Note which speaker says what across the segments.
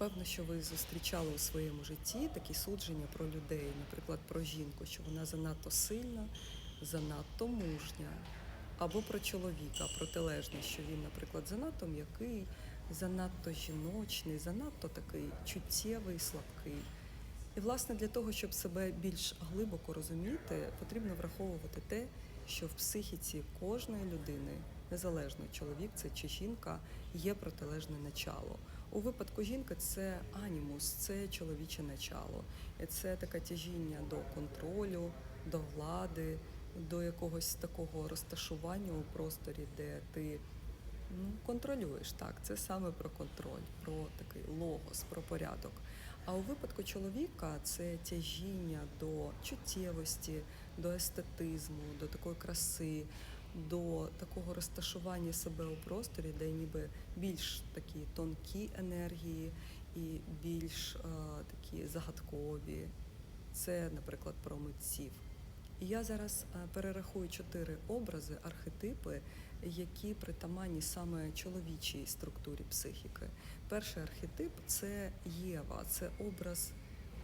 Speaker 1: Певно, що ви зустрічали у своєму житті такі судження про людей, наприклад, про жінку, що вона занадто сильна, занадто мужня, або про чоловіка протилежне, що він, наприклад, занадто м'який, занадто жіночний, занадто такий чуттєвий, слабкий. І, власне, для того, щоб себе більш глибоко розуміти, потрібно враховувати те, що в психіці кожної людини, незалежно чоловік це чи жінка, є протилежне начало. У випадку жінки це анімус, це чоловіче начало. Це таке тяжіння до контролю, до влади, до якогось такого розташування у просторі, де ти ну, контролюєш. Так, це саме про контроль, про такий логос, про порядок. А у випадку чоловіка це тяжіння до чуттєвості, до естетизму, до такої краси, до такого розташування себе у просторі, де ніби більш такі тонкі енергії і більш е, такі загадкові. Це, наприклад, про митців. І я зараз е, перерахую чотири образи, архетипи, які притаманні саме чоловічій структурі психіки. Перший архетип це Єва, це образ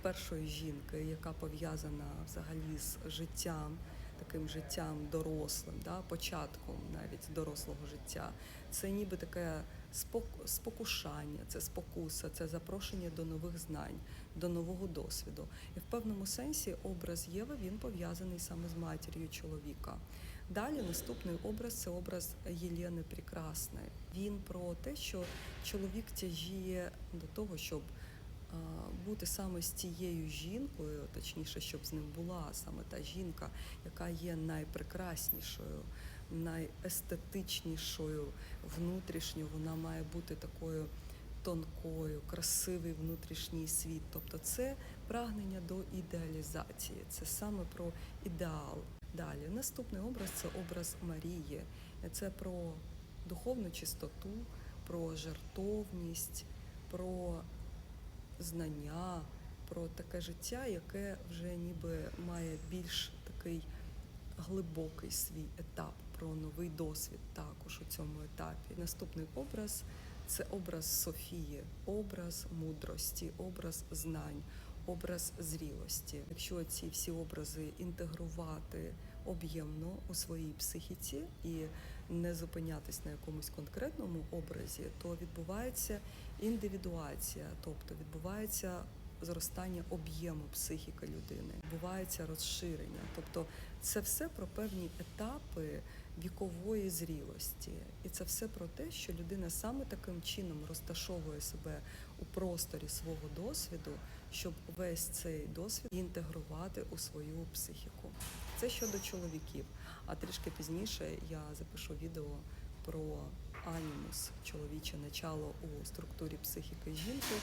Speaker 1: першої жінки, яка пов'язана взагалі з життям, таким життям дорослим, да, початком навіть дорослого життя. Це ніби таке спокушання, це спокуса, це запрошення до нових знань, до нового досвіду. І в певному сенсі образ Єви він пов'язаний саме з матір'ю чоловіка. Далі наступний образ це образ Єлени Прекрасної. Він про те, що чоловік тяжіє до того, щоб бути саме з тією жінкою, точніше, щоб з ним була саме та жінка, яка є найпрекраснішою, найестетичнішою внутрішньо. Вона має бути такою тонкою, красивий внутрішній світ. Тобто це прагнення до ідеалізації, це саме про ідеал. Далі наступний образ це образ Марії. Це про духовну чистоту, про жертовність, про знання, про таке життя, яке вже ніби має більш такий глибокий свій етап, про новий досвід також у цьому етапі. Наступний образ це образ Софії, образ мудрості, образ знань, образ зрілості. Якщо ці всі образи інтегрувати об'ємно у своїй психіці і не зупинятись на якомусь конкретному образі, то відбувається індивідуація, тобто відбувається зростання об'єму психіки людини, відбувається розширення. Тобто це все про певні етапи вікової зрілості. І це все про те, що людина саме таким чином розташовує себе у просторі свого досвіду, щоб весь цей досвід інтегрувати у свою психіку. Це щодо чоловіків. А трішки пізніше я запишу відео про анімус, чоловіче начало у структурі психіки жінки.